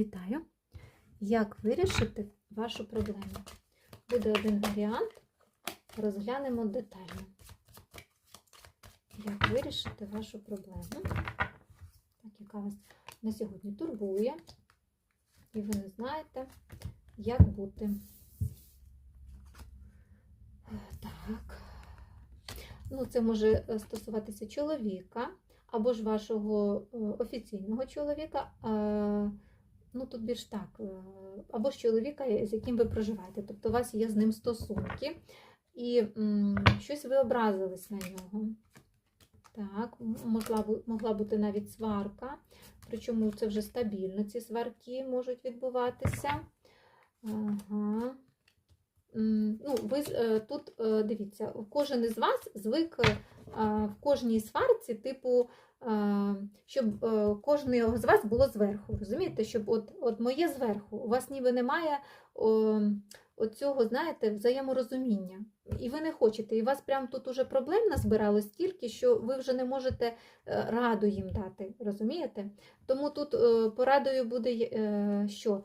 Вітаю! Як вирішити вашу проблему? Буде один варіант, розглянемо детально. Як вирішити вашу проблему? Так, яка вас на сьогодні турбує, і ви не знаєте, як бути. Так. Ну, це може е, стосуватися чоловіка або ж вашого е, офіційного чоловіка. Е, Ну, тут більш так, е, або з чоловіка, з яким ви проживаєте. Тобто у вас є з ним стосунки, і м, щось ви образились на нього. Так, могла, могла бути навіть сварка, причому це вже стабільно, ці сварки можуть відбуватися. Ага. Ну, ви е, тут е, дивіться, кожен із вас звик е, в кожній сварці, типу, щоб кожного з вас було зверху. Розумієте, щоб от, от моє зверху, у вас ніби немає оцього, знаєте, взаєморозуміння. І ви не хочете, і у вас прям тут уже проблем назбиралось стільки, що ви вже не можете раду їм дати. Розумієте? Тому тут порадою буде що?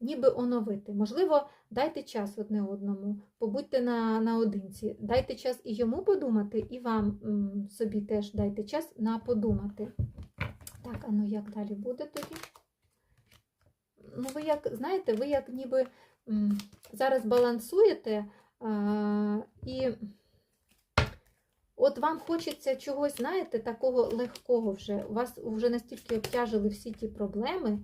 Ніби оновити. Можливо, дайте час одне одному, побудьте на, наодинці, дайте час і йому подумати, і вам м, собі теж дайте час на подумати. Так, а ну як далі буде тоді? Ну, ви як, знаєте, ви як ніби м, зараз балансуєте, а, і от вам хочеться чогось, знаєте, такого легкого вже. У вас вже настільки обтяжили всі ті проблеми,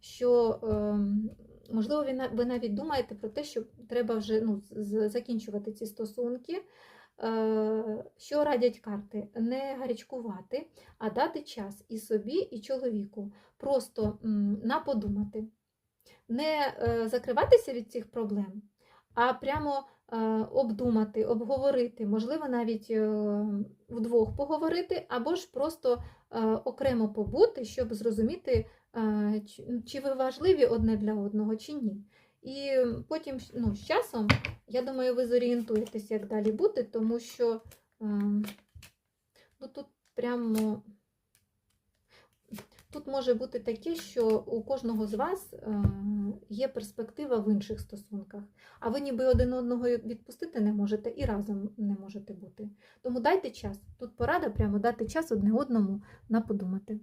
що, ем, можливо, ви навіть думаєте про те, що треба вже ну, закінчувати ці стосунки. Е, Що радять карти? Не гарячкувати, а дати час і собі, і чоловіку. Просто наподумати. Не е, закриватися від цих проблем, а прямо е, обдумати, обговорити, можливо, навіть е, вдвох поговорити, або ж просто е, окремо побути, щоб зрозуміти, чи- ви важливі одне для одного, чи ні. І потім ну, з часом, я думаю, ви зорієнтуєтесь, як далі бути, тому що ну, тут прямо. Тут може бути таке, що у кожного з вас є перспектива в інших стосунках, а ви ніби один одного відпустити не можете і разом не можете бути. Тому дайте час. Тут порада прямо дати час одне одному на подумати.